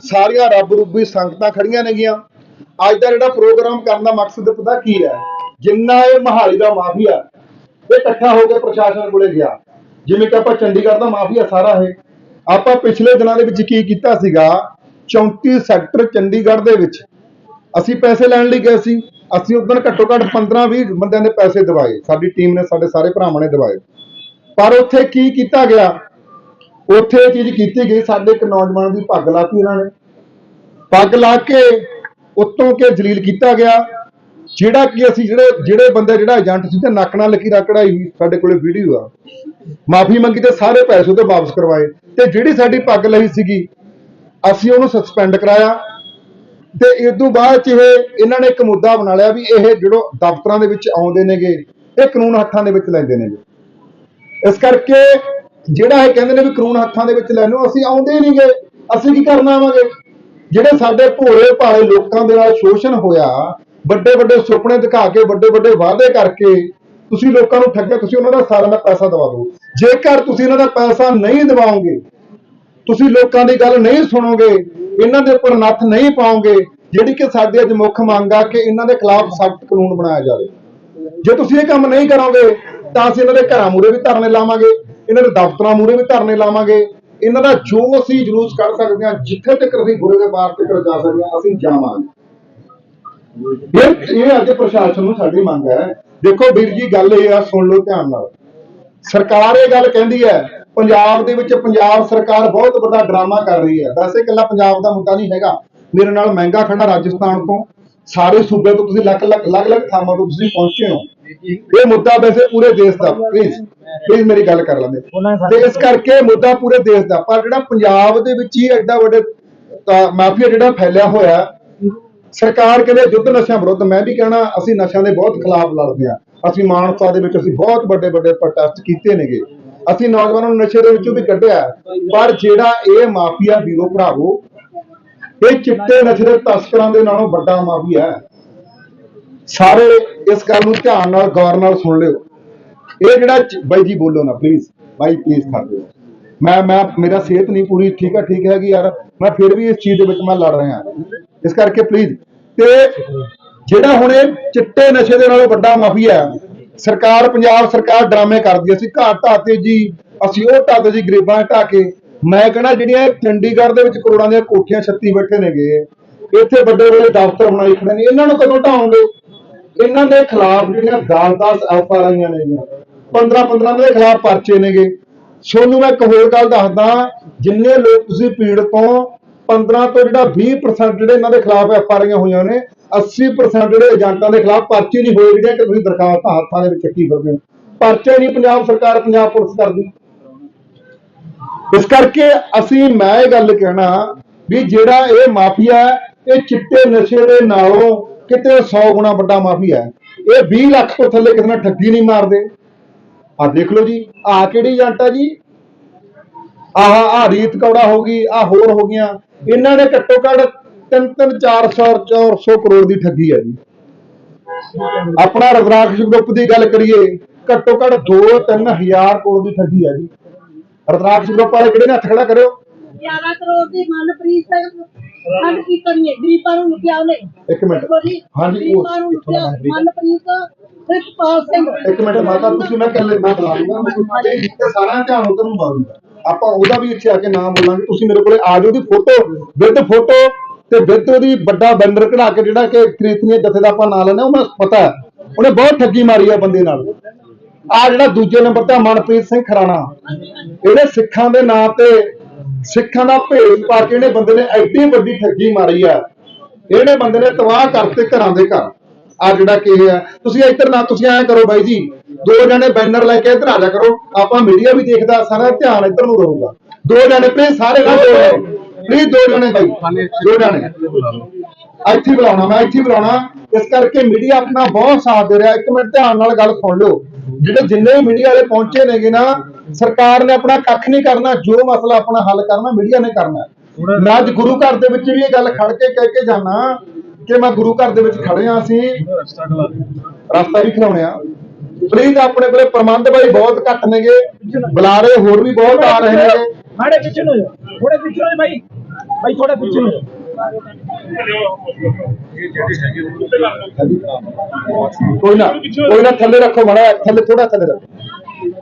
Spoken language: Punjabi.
ਸਾਰੀਆਂ ਰੱਬ ਰੂਬੀ ਸੰਗਤਾਂ ਖੜੀਆਂ ਨੇਗੀਆਂ। ਅੱਜ ਦਾ ਜਿਹੜਾ ਪ੍ਰੋਗਰਾਮ ਕਰਨ ਦਾ ਮਕਸਦ ਪਤਾ ਕੀ ਹੈ? ਜਿੰਨਾ ਇਹ ਮਹਾਲੀ ਦਾ ਮਾਫੀਆ, ਇਹ ਇਕੱਠਾ ਹੋ ਕੇ ਪ੍ਰਸ਼ਾਸਨ ਕੋਲੇ ਗਿਆ। ਜਿਵੇਂ ਕਿ ਆਪਾਂ ਚੰਡੀਗੜ੍ਹ ਦਾ ਮਾਫੀਆ ਸਾਰਾ ਹੈ ਆਪਾਂ ਪਿਛਲੇ ਦਿਨਾਂ ਦੇ ਵਿੱਚ ਕੀ ਕੀਤਾ ਸੀਗਾ? 34 ਸੈਕਟਰ ਚੰਡੀਗੜ੍ਹ ਦੇ ਵਿੱਚ ਅਸੀਂ ਪੈਸੇ ਲੈਣ ਲਈ ਗਏ ਸੀ। ਅਸੀਂ ਉਦੋਂ ਘੱਟੋ ਘੱਟ 15-20 ਬੰਦਿਆਂ ਦੇ ਪੈਸੇ ਦਿਵਾਏ। ਸਾਡੀ ਟੀਮ ਨੇ ਸਾਡੇ ਸਾਰੇ ਭਰਾਵਾਂ ਨੇ ਦਿਵਾਏ। ਪਰ ਉੱਥੇ ਕੀ ਕੀਤਾ ਗਿਆ? ਉੱਥੇ ਇਹ ਚੀਜ਼ ਕੀਤੀ ਗਈ, ਸਾਡੇ ਇੱਕ ਨੌਜਵਾਨ ਦੀ ਪੱਗ ਲਾਤੀ ਇਹਨਾਂ ਨੇ। ਪੱਗ ਲਾ ਕੇ ਉੱਤੋਂ ਕੇ ਜਲੀਲ ਕੀਤਾ ਗਿਆ, ਜਿਹੜਾ ਕਿ ਅਸੀਂ ਜਿਹੜੇ ਜਿਹੜੇ ਬੰਦੇ, ਜਿਹੜਾ ਏਜੰਟ ਸੀ ਤੇ ਨੱਕ ਨਾਲ ਲਕੀਰਾ ਕਢਾਈ ਹੋਈ, ਸਾਡੇ ਕੋਲੇ ਵੀਡੀਓ ਆ। ਮਾਫੀ ਮੰਗੀ ਤੇ ਸਾਰੇ ਪੈਸੇ ਉਹਦੇ ਵਾਪਸ ਕਰਵਾਏ। ਤੇ ਜਿਹੜੀ ਸਾਡੀ ਪੱਗ ਲਈ ਸੀਗੀ, ਅਸੀਂ ਉਹਨੂੰ ਸਸਪੈਂਡ ਕਰਾਇਆ। ਤੇ ਇਸ ਤੋਂ ਬਾਅਦ ਚ ਇਹ, ਇਹਨਾਂ ਨੇ ਇੱਕ ਮੁੱਦਾ ਬਣਾ ਲਿਆ ਵੀ ਇਹ ਜਿਹੜੋ ਦਫ਼ਤਰਾਂ ਦੇ ਵਿੱਚ ਆਉਂਦੇ ਨੇਗੇ, ਇਹ ਕਾਨੂੰਨ ਹੱਥਾਂ ਦੇ ਵਿੱਚ ਲੈਂਦੇ ਨੇਗੇ। ਇਸ ਕਰਕੇ ਜਿਹੜਾ ਇਹ ਕਹਿੰਦੇ ਨੇ ਵੀ ਕਾਨੂੰਨ ਹੱਥਾਂ ਦੇ ਵਿੱਚ ਲੈ ਲਓ, ਅਸੀਂ ਆਉਂਦੇ ਹੀ ਨਹੀਂਗੇ ਅਸੀਂ ਕੀ ਕਰਨ ਆਵਾਂਗੇ ਜਿਹੜੇ ਸਾਡੇ ਭੋਲੇ ਭਾਲੇ ਲੋਕਾਂ ਦੇ ਨਾਲ ਸ਼ੋਸ਼ਣ ਹੋਇਆ, ਵੱਡੇ ਵੱਡੇ ਸੁਪਨੇ ਦਿਖਾ ਕੇ, ਵੱਡੇ ਵੱਡੇ ਵਾਅਦੇ ਕਰਕੇ ਤੁਸੀਂ ਲੋਕਾਂ ਨੂੰ ਠੱਗਿਆ, ਤੁਸੀਂ ਉਹਨਾਂ ਦਾ ਸਾਰਾ ਦਾ ਪੈਸਾ ਦਵਾ ਦਿਓ ਜੇਕਰ ਤੁਸੀਂ ਇਹਨਾਂ ਦਾ ਪੈਸਾ ਨਹੀਂ ਦਿਵਾਓਗੇ, ਤੁਸੀਂ ਲੋਕਾਂ ਦੀ ਗੱਲ ਨਹੀਂ ਸੁਣੋਗੇ, ਇਹਨਾਂ ਦੇ ਉੱਪਰ ਨੱਥ ਨਹੀਂ ਪਾਓਗੇ, ਜਿਹੜੀ ਕਿ ਸਾਡੀ ਅੱਜ ਮੁੱਖ ਮੰਗ ਆ ਕਿ ਇਹਨਾਂ ਦੇ ਖਿਲਾਫ ਸਖਤ ਕਾਨੂੰਨ ਬਣਾਇਆ ਜਾਵੇ। ਜੇ ਤੁਸੀਂ ਇਹ ਕੰਮ ਨਹੀਂ ਕਰੋਗੇ, ਤਾਂ ਅਸੀਂ ਇਹਨਾਂ ਦੇ ਘਰਾਂ ਮੂਰੇ ਵੀ ਧਰਨੇ ਲਾਵਾਂਗੇ। ਇਹਨਾਂ ਦੇ ਦਫ਼ਤਰਾਂ ਮੂਹਰੇ ਵੀ ਧਰਨੇ ਲਾਵਾਂਗੇ। ਇਹਨਾਂ ਦਾ ਜੋ ਅਸੀਂ ਜਲੂਸ ਕੱਢ ਸਕਦੇ ਹਾਂ, ਜਿੱਥੇ ਤੱਕ ਅਸੀਂ ਗੁਰੂ ਦੇ ਬਾਰ ਤੱਕ ਜਾ ਸਕਦੇ ਹਾਂ, ਅਸੀਂ ਜਾਵਾਂਗੇ। ਇਹ ਇਹ ਅੱਜ ਪ੍ਰਸ਼ਾਸਨ ਨੂੰ ਸਾਡੀ ਮੰਗ ਹੈ। ਦੇਖੋ ਵੀਰ ਜੀ, ਗੱਲ ਇਹ ਆ, ਸੁਣ ਲਓ ਧਿਆਨ ਨਾਲ। ਸਰਕਾਰ ਇਹ ਗੱਲ ਕਹਿੰਦੀ ਹੈ, ਪੰਜਾਬ ਦੇ ਵਿੱਚ ਪੰਜਾਬ ਸਰਕਾਰ ਬਹੁਤ ਵੱਡਾ ਡਰਾਮਾ ਕਰ ਰਹੀ ਹੈ। ਵੈਸੇ ਇਕੱਲਾ ਪੰਜਾਬ ਦਾ ਮੁੱਦਾ ਨਹੀਂ ਹੈਗਾ। ਮੇਰੇ ਨਾਲ ਮਹਿੰਗਾ ਖੜਾ ਰਾਜਸਥਾਨ ਤੋਂ, ਸਾਰੇ ਸੂਬੇ ਤੋਂ ਤੁਸੀਂ ਲੱਖ ਲੱਖ ਅਲੱਗ ਅਲੱਗ ਥਾਵਾਂ ਤੋਂ ਤੁਸੀਂ ਪਹੁੰਚੇ ਹੋ। ਇਹ ਮੁੱਦਾ ਵੈਸੇ ਪੂਰੇ ਦੇਸ਼ ਦਾ ਪਲੀਜ਼ ਪਲੀਜ਼ ਮੇਰੀ ਗੱਲ ਕਰ ਲੈਂਦੇ। ਤੇ ਇਸ ਕਰਕੇ ਮੁੱਦਾ ਪੂਰੇ ਦੇਸ਼ ਦਾ ਪਰ ਜਿਹੜਾ ਪੰਜਾਬ ਦੇ ਵਿੱਚ ਹੀ ਐਡਾ ਵੱਡੇ ਮਾਫੀਆ ਜਿਹੜਾ ਫੈਲਿਆ ਹੋਇਆ ਸਰਕਾਰ ਕਹਿੰਦੇ ਯੁੱਧ ਨਸ਼ਿਆਂ ਵਿਰੁੱਧ ਮੈਂ ਵੀ ਕਹਿਣਾ ਅਸੀਂ ਨਸ਼ਿਆਂ ਦੇ ਬਹੁਤ ਖਿਲਾਫ ਲੜਦੇ ਆ ਅਸੀਂ ਮਾਨਸਾ ਦੇ ਵਿੱਚ ਅਸੀਂ ਬਹੁਤ ਵੱਡੇ ਵੱਡੇ ਪ੍ਰੋਟੈਸਟ ਕੀਤੇ ਨੇਗੇ। ਅਸੀਂ ਨੌਜਵਾਨਾਂ ਨੂੰ ਨਸ਼ੇ ਦੇ ਵਿੱਚੋਂ ਵੀ ਕੱਢਿਆ। ਪਰ ਜਿਹੜਾ ਇਹ ਮਾਫੀਆ ਵੀਰੋ ਭਰਾਵੋ ਇਹ ਚਿੱਟੇ ਨਸ਼ੇ ਦੇ ਤਸਕਰਾਂ ਦੇ ਨਾਲੋਂ ਵੱਡਾ ਮਾਫੀਆ ਹੈ। ਸਾਰੇ ਇਸ ਗੱਲ ਨੂੰ ਧਿਆਨ ਨਾਲ ਗੌਰ ਨਾਲ ਸੁਣ ਲਿਓ। ਇਹ ਜਿਹੜਾ ਬਾਈ ਜੀ ਬੋਲੋ ਨਾ ਪਲੀਜ਼ ਬਾਈ ਪਲੀਜ਼ ਕਰ ਦਿਓ। ਮੈਂ ਮੈਂ ਮੇਰਾ ਸਿਹਤ ਨਹੀਂ ਪੂਰੀ ਠੀਕ ਆ ਠੀਕ ਹੈਗੀ ਯਾਰ। ਮੈਂ ਫਿਰ ਵੀ ਇਸ ਚੀਜ਼ ਦੇ ਵਿੱਚ ਮੈਂ ਲੜ ਰਿਹਾ ਇਸ ਕਰਕੇ ਪਲੀਜ਼ ਤੇ ਜਿਹੜਾ ਹੁਣ ਇਹ ਚਿੱਟੇ ਨਸ਼ੇ ਦੇ ਨਾਲੋਂ ਵੱਡਾ ਮਾਫੀਆ ਸਰਕਾਰ ਪੰਜਾਬ ਸਰਕਾਰ ਡਰਾਮੇ ਕਰਦੀ ਹੈ, ਅਸੀਂ ਘਾਟ ਢਾਤੇ ਜੀ ਅਸੀਂ ਉਹ ਢਾਤੇ ਜੀ ਗਰੀਬਾਂ ਢਾ ਕੇ। ਮੈਂ ਕਹਿੰਦਾ ਜਿਹੜੀਆਂ ਚੰਡੀਗੜ੍ਹ ਦੇ ਵਿੱਚ ਕਰੋੜਾਂ ਦੀਆਂ ਕੋਠੀਆਂ ਛੱਤੀ ਬੈਠੇ ਨੇਗੇ ਇੱਥੇ ਵੱਡੇ ਵੱਡੇ ਦਫ਼ਤਰ ਬਣਾਈ ਖੜੇ ਨੇ ਇਹਨਾਂ ਨੂੰ ਕਦੋਂ ਢਾਉਂਗੇ ਇਹਨਾਂ ਦੇ ਖਿਲਾਫ ਜਿਹੜੀਆਂ 10-10 ਐਫਆਰ ਆਈਆਂ ਨੇ 15-15 ਦੇ ਖਿਲਾਫ ਪਰਚੇ ਨੇਗੇ। ਸੋਨੂੰ ਮੈਂ ਇੱਕ ਹੋਰ ਗੱਲ ਦੱਸਦਾ, ਜਿੰਨੇ ਲੋਕ ਤੁਸੀਂ ਪੀੜ ਤੋਂ 15 ਤੋਂ ਜਿਹੜਾ 20% ਜਿਹੜੇ ਇਹਨਾਂ ਦੇ ਖਿਲਾਫ ਐਫਆਰ ਆਈਆਂ ਹੋਈਆਂ ਨੇ 80% ਜਿਹੜੇ ਏਜੰਟਾਂ ਦੇ ਖਿਲਾਫ ਪਰਚੇ ਨਹੀਂ ਹੋਏ ਜਿਹੜੀਆਂ ਕਿ ਤੁਸੀਂ ਦਰਖਾਸਤਾਂ ਹੱਥਾਂ ਦੇ ਵਿੱਚ ਚੱਕੀ ਫਿਰਦੇ ਹੋ। ਪਰਚੇ ਨਹੀਂ ਪੰਜਾਬ ਸਰਕਾਰ, ਪੰਜਾਬ ਪੁਲਿਸ ਕਰਦੀ। ਇਸ ਕਰਕੇ ਅਸੀਂ, ਮੈਂ ਇਹ ਗੱਲ ਕਹਿਣਾ ਵੀ ਜਿਹੜਾ ਇਹ ਮਾਫੀਆ ਇਹ ਚਿੱਟੇ ਨਸ਼ੇ ਦੇ ਨਾਲੋਂ ਕਿਤੇ 100 ਗੁਣਾ ਵੱਡਾ ਮਾਫੀਆ ਹੈ। ਇਹ 20 ਲੱਖ ਤੋਂ ਥੱਲੇ ਕਿਸੇ ਨਾਲ ਠੱਗੀ ਨਹੀਂ ਮਾਰਦੇ। ਆ ਦੇਖ ਲਓ ਜੀ ਆ ਕਿਹੜੀ ਏਜੰਟ ਆ ਜੀ? ਆਹ ਆ ਰੀਤ ਕੌੜਾ ਹੋ ਗਈ ਆ ਹੋਰ ਹੋ ਗਈਆਂ। ਇਹਨਾਂ ਨੇ ਘੱਟੋ ਘੱਟ 3 3 400 400 ਕਰੋੜ ਦੀ ਠੱਗੀ ਹੈ ਜੀ। ਆਪਣਾ ਰਜ਼ਰਾਕਸ਼ ਗਰੁੱਪ ਦੀ ਗੱਲ ਕਰੀਏ, ਘੱਟੋ ਘੱਟ 2 3000 ਕਰੋੜ ਦੀ ਠੱਗੀ ਹੈ ਜੀ। ਰਜ਼ਰਾਕਸ਼ ਗਰੁੱਪ ਵਾਲੇ ਕਿਹੜੇ ਨੇ ਹੱਥ ਖੜਾ ਕਰਿਓ? 11 ਕਰੋੜ ਦੀ ਮਨਪ੍ਰੀਤ ਸਿੰਘ। ਫੰਡ ਕੀ ਕਰੀਏ? ਗਰੀਬਾਂ ਨੂੰ ਲੁੱਟਿਆ ਉਹਨੇ। ਇੱਕ ਮਿੰਟ। ਦੇਖੋ ਜੀ ਹਾਂਜੀ ਉਹ ਗਰੀਬਾਂ ਨੂੰ ਕਿੱਥੋਂ ਦਾ ਲੁੱਟਿਆ ਮਨਪ੍ਰੀਤ? ਪ੍ਰਿਤਪਾਲ ਸਿੰਘ। ਇੱਕ ਮਿੰਟ ਮਾਤਾ ਤੁਸੀਂ ਮੈਂ ਕੱਲੇ ਮੈਂ ਬੁਲਾ ਲੂੰਗਾ ਮੈਂ ਇੱਥੇ ਸਾਰਾ ਧਿਆਨ ਉਧਰ ਨੂੰ ਮਾਰੂੰਗਾ ਆਪਾਂ ਉਹਦਾ ਵੀ ਇੱਥੇ ਆ ਕੇ ਨਾਮ ਬੋਲਾਂਗੇ। ਤੁਸੀਂ ਮੇਰੇ ਕੋਲੇ ਆ ਜਾਓ ਉਹਦੀ ਫੋਟੋ ਵਿਦ ਫੋਟੋ ਤੇ ਵਿਦ ਉਹਦੀ ਵੱਡਾ ਬੈਨਰ ਕਢਾ ਕੇ ਜਿਹੜਾ ਕਿ ਕ੍ਰਿਤਨੀ ਜਥੇ ਦਾ ਆਪਾਂ ਨਾਂ ਲੈਣਾ ਉਹ ਮੈਨੂੰ ਪਤਾ ਉਹਨੇ ਬਹੁਤ ਠੱਗੀ ਮਾਰੀ ਆ ਬੰਦੇ ਨਾਲ। ਆ ਜਿਹੜਾ ਦੂਜੇ ਨੰਬਰ ਤੇ ਮਨਪ੍ਰੀਤ ਸਿੰਘ ਖਰਾਣਾ। ਇਹਨੇ ਸਿੱਖਾਂ ਦੇ ਨਾਂ ਤੇ ਸਿੱਖਾਂ ਦਾ ਭੇਦ ਪਾ ਕੇ ਇਹਨੇ ਬੰਦੇ ਨੇ ਐਡੀ ਵੱਡੀ ਠੱਗੀ ਮਾਰੀ ਆ। ਇਹਨੇ ਬੰਦੇ ਨੇ ਤਬਾਹ ਕਰਤੇ ਘਰਾਂ ਦੇ ਘਰ। ਆ ਜਿਹੜਾ ਕਿ ਇਹ ਤੁਸੀਂ ਇੱਧਰ ਨਾ ਤੁਸੀਂ ਐਂ ਕਰੋ ਬਾਈ ਜੀ, ਦੋ ਜਣੇ ਬੈਨਰ ਲੈ ਕੇ ਇੱਧਰ ਆ ਜਾ ਕਰੋ, ਆਪਾਂ ਮੀਡੀਆ ਵੀ ਦੇਖਦਾ, ਸਾਰਾ ਧਿਆਨ ਇੱਧਰ ਨੂੰ ਰਹੂਗਾ। ਦੋ ਜਣੇ ਪਲੀਜ਼ ਸਾਰੇ ਨਾ ਪਲੀਜ਼ ਦੋ ਜਣੇ ਬਾਈ, ਦੋ ਜਣੇ। ਇੱਥੇ ਬੁਲਾਉਣਾ, ਮੈਂ ਇੱਥੇ ਬੁਲਾਉਣਾ। ਇਸ ਕਰਕੇ ਮੀਡੀਆ ਆਪਣਾ ਬਹੁਤ ਸਾਥ ਦੇ ਰਿਹਾ। ਇੱਕ ਮਿੰਟ ਧਿਆਨ ਨਾਲ ਗੱਲ ਸੁਣ ਲਓ। ਜਿਹੜੇ ਜਿੰਨੇ ਵੀ ਮੀਡੀਆ ਵਾਲੇ ਪਹੁੰਚੇ ਨੇਗੇ ਨਾ ਸਰਕਾਰ ਨੇ ਆਪਣਾ ਕੱਖ ਨਹੀਂ ਕਰਨਾ ਜੋ ਮਸਲਾ ਆਪਣਾ ਹੱਲ ਕਰਨਾ ਮੀਡੀਆ ਨੇ ਕਰਨਾ। ਮੈਂ ਅੱਜ ਗੁਰੂ ਘਰ ਦੇ ਵਿੱਚ ਵੀ ਇਹ ਗੱਲ ਖੜ ਕੇ ਕਹਿ ਕੇ ਜਾਣਾ ਕਿ ਮੈਂ ਗੁਰੂ ਘਰ ਦੇ ਵਿੱਚ ਖੜੇ ਆ ਅਸੀਂ ਰਸਤਾ ਵੀ ਖਿਲਾਉਣੇ ਆ। ਪਲੀਜ਼ ਆਪਣੇ ਕੋਲੇ ਪ੍ਰਬੰਧ ਬਾਈ ਬਹੁਤ ਘੱਟ ਨੇਗੇ। ਬੁਲਾਰੇ ਹੋਰ ਵੀ ਬਹੁਤ ਆ ਰਹੇ ਨੇਗੇ। ਮਾੜੇ ਪਿੱਛੇ ਨੂੰ ਥੋੜੇ ਪਿੱਛੇ ਜਾ ਭਾਈ ਭਾਈ ਥੋੜੇ ਪਿੱਛੇ ਨੂੰ ਕੋਈ ਨਾ ਕੋਈ ਨਾ ਥੱਲੇ ਰੱਖੋ ਮੜਾ ਥੱਲੇ ਥੋੜਾ ਥੱਲੇ ਰੱਖੋ।